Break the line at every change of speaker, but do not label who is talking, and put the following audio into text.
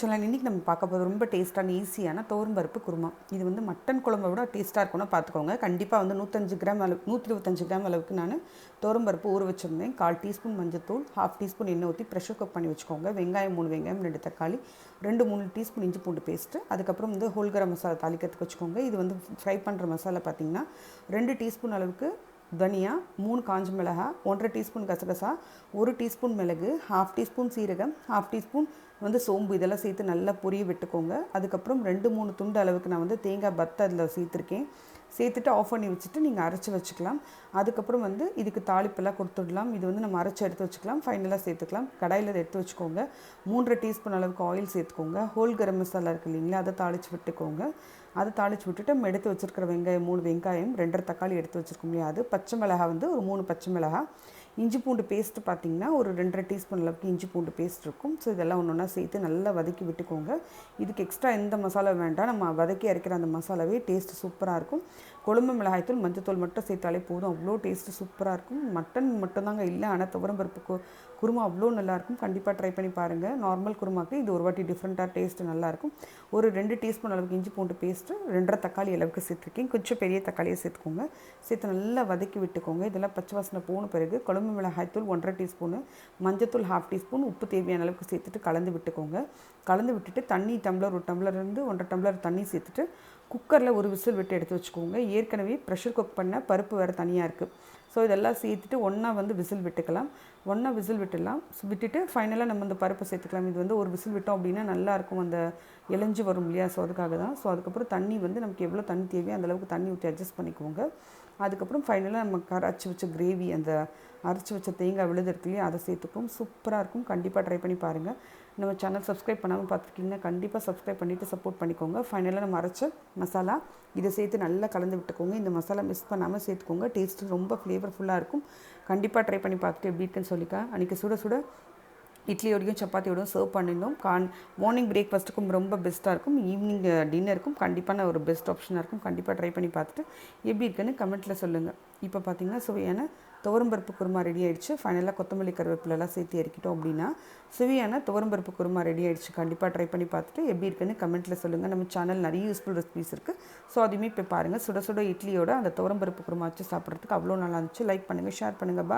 Channel இன்றைக்கி நம்ம பார்க்க போகிறது ரொம்ப டேஸ்ட்டான ஈஸியான பருப்பு குருமா. இது வந்து மட்டன் குழம்பை விட டேஸ்ட்டாக இருக்கணும் பார்த்துக்கோங்க. கண்டிப்பாக வந்து நூற்றஞ்சு கிராம் அளவு நூற்றி இருபத்தஞ்சு கிராம் அளவுக்கு நான் பருப்பு ஊற வச்சுருந்தேன். கால் டீஸ்பூன் மஞ்சத்தூள் ஹாஃப் டீஸ்பூன் எண்ணெய் ஊற்றி ப்ரெஷர் குக் பண்ணி வச்சுக்கோங்க. வெங்காயம் மூணு வெங்காயம் ரெண்டு தக்காளி ரெண்டு மூணு டீஸ்பூன் இஞ்சி பூண்டு பேஸ்ட்டு அதுக்கப்புறம் வந்து ஹோல் மசாலா தாளிக்கிறதுக்கு வச்சுக்கோங்க. இது வந்து ஃப்ரை பண்ணுற மசாலா பார்த்திங்கன்னா ரெண்டு டீஸ்பூன் அளவுக்கு தனியா மூணு காஞ்ச மிளகாய் ஒன்றரை டீஸ்பூன் கசகசா ஒரு டீஸ்பூன் மிளகு ஹாஃப் டீஸ்பூன் சீரகம் ஹாஃப் டீஸ்பூன் வந்து சோம்பு. இதெல்லாம் சேர்த்து நல்லா பொரிய விட்டுக்கோங்க. அதுக்கப்புறம் ரெண்டு மூணு துண்டு அளவுக்கு நான் வந்து தேங்காய் பத்தை அதில் சேர்த்துருக்கேன். சேர்த்துட்டு ஆஃப் பண்ணி வச்சுட்டு நீங்கள் அரைச்சி வச்சுக்கலாம். அதுக்கப்புறம் வந்து இதுக்கு தாளிப்பெல்லாம் கொடுத்துடலாம். இது வந்து நம்ம அரைச்சி எடுத்து வச்சுக்கலாம். ஃபைனலாக சேர்த்துக்கலாம். கடாயில் அதை எடுத்து வச்சுக்கோங்க. மூன்றரை டீஸ்பூன் அளவுக்கு ஆயில் சேர்த்துக்கோங்க. ஹோல் கரம் மசாலா இருக்குது இல்லைங்களா அதை தாளித்து விட்டுக்கோங்க. அதை தாளித்து விட்டுட்டு நம்ம எடுத்து வச்சுருக்கிற வெங்காயம் மூணு வெங்காயம் ரெண்டரை தக்காளி எடுத்து வச்சுருக்கோம் இல்லையா அது பச்சை மிளகா வந்து ஒரு மூணு பச்சை மிளகாய். இஞ்சி பூண்டு பேஸ்ட்டு பார்த்திங்கன்னா ஒரு ரெண்டரை டீஸ்பூன் அளவுக்கு இஞ்சி பூண்டு பேஸ்ட் இருக்கும். ஸோ இதெல்லாம் ஒன்று ஒன்றா சேர்த்து நல்லா வதக்கி விட்டுக்கோங்க. இதுக்கு எக்ஸ்ட்ரா எந்த மசாலா வேண்டாம். நம்ம வதக்கி அரைக்கிற அந்த மசாலாவே டேஸ்ட் சூப்பராக இருக்கும். கொழும்பு மிளகாய்த்தூள் மஞ்சத்தூள் மட்டும் சேர்த்தாலே போதும். அவ்வளோ டேஸ்ட்டு சூப்பராக இருக்கும். மட்டன் மட்டும்தாங்க இல்லை. ஆனால் துவரம்பருப்பு குருமா அவ்வளோ நல்லாயிருக்கும். கண்டிப்பாக ட்ரை பண்ணி பாருங்கள் நார்மல் குருமாக்கு இது ஒரு வாட்டி டிஃப்ரெண்ட்டாக டேஸ்ட்டு நல்லாயிருக்கும். ஒரு ரெண்டு டீஸ்பூன் அளவுக்கு இஞ்சி பூண்டு பேஸ்ட்டு ரெண்டரை தக்காளி அளவுக்கு சேர்த்துருக்கேன். கொஞ்சம் பெரிய தக்காளியை சேர்த்துக்கோங்க. சேர்த்து நல்லா வதக்கி விட்டுக்கோங்க. இதெல்லாம் பச்சை வாசனை போன பிறகு குழம்பு மிளகாய்த்தூள் ஒன்றரை டீஸ்பூனு மஞ்சத்தூள் ஹாஃப் டீஸ்பூன் உப்பு தேவையான அளவுக்கு சேர்த்துட்டு கலந்து விட்டுக்கோங்க. கலந்து விட்டுட்டு தண்ணி டம்ளர் ஒரு டம்ளர் இருந்து ஒன்றரை டம்ளர் தண்ணி சேர்த்துட்டு குக்கரில் ஒரு விசில் விட்டு எடுத்து வச்சுக்கோங்க. ஏற்கனவே ப்ரெஷர் குக் பண்ண பருப்பு வேறு தனியாக இருக்குது ஸோ இதெல்லாம் சேர்த்துட்டு ஒன்றா வந்து விசில் விட்டுக்கலாம். ஒன்றா விசில் விட்டுடலாம். விட்டுட்டு ஃபைனலாக நம்ம இந்த பருப்பு சேர்த்துக்கலாம். இது வந்து ஒரு விசில் விட்டோம் அப்படின்னா நல்லாயிருக்கும் அந்த இளைஞ்சி வரும் இல்லையா? ஸோ அதுக்காக தான். ஸோ அதுக்கப்புறம் தண்ணி வந்து நமக்கு எவ்வளோ தண்ணி தேவையோ அந்தளவுக்கு தண்ணி ஊற்றி அட்ஜஸ்ட் பண்ணிக்கோங்க. அதுக்கப்புறம் ஃபைனலாக நம்ம அரைச்சி வச்ச கிரேவி அந்த அரைச்சி வச்ச தேங்காய் விழுது இருக்கு இல்லையா அதை சேர்த்துக்கும் சூப்பராக இருக்கும். கண்டிப்பாக ட்ரை பண்ணி பாருங்கள் நம்ம சேனல் சப்ஸ்கிரைப் பண்ணாமல் பார்த்துருக்கீங்கன்னா கண்டிப்பாக சப்ஸ்கிரைப் பண்ணிவிட்டு சப்போர்ட் பண்ணிக்கோங்க. ஃபைனலாக நம்ம அரைச்ச மசாலா இதை சேர்த்து நல்லா கலந்து விட்டுக்கோங்க. இந்த மசாலா மிஸ் பண்ணாமல் சேர்த்துக்கோங்க. டேஸ்ட்டு ரொம்ப ஃப்ளேவர்ஃபுல்லாக இருக்கும். கண்டிப்பாக ட்ரை பண்ணி பார்த்துட்டு எப்படி இருக்குன்னு சொல்லிக்கா அன்றைக்கி சுட சுட இட்லியோடையும் சப்பாத்தியோடையும் சர்வ் பண்ணியிருந்தோம் கான் மார்னிங் பிரேக்ஃபாஸ்ட்டுக்கும் ரொம்ப பெஸ்ட்டாக இருக்கும். ஈவினிங் டின்னருக்கும் கண்டிப்பான ஒரு பெஸ்ட் ஆப்ஷனாக இருக்கும். கண்டிப்பாக ட்ரை பண்ணி பார்த்துட்டு எப்படி இருக்குன்னு கமெண்ட்டில் சொல்லுங்கள் இப்போ பார்த்தீங்கன்னா சுவையான துவரம்பருப்பு குருமா ரெடி ஆகிடுச்சு ஃபைனலாக கொத்தமல்லி கருவேப்பிலெல்லாம் சேர்த்து இறக்கிட்டோம் அப்படின்னா சுவையான துவரம்பருப்பு குருமா ரெடி ஆகிடுச்சு கண்டிப்பாக ட்ரை பண்ணி பார்த்துட்டு எப்படி இருக்குன்னு கமெண்ட்டில் சொல்லுங்கள் நம்ம சேனல் நிறைய யூஸ்ஃபுல் ரெசிபிஸ் இருக்குது ஸோ அதையுமே இப்போ பாருங்கள் சுட சுட இட்லியோட அந்த துவரம்பருப்பு குருமா வச்சு சாப்பிட்றதுக்கு அவ்வளோ நல்லா இருந்துச்சு. லைக் பண்ணுங்கள் ஷேர் பண்ணுங்கள் பா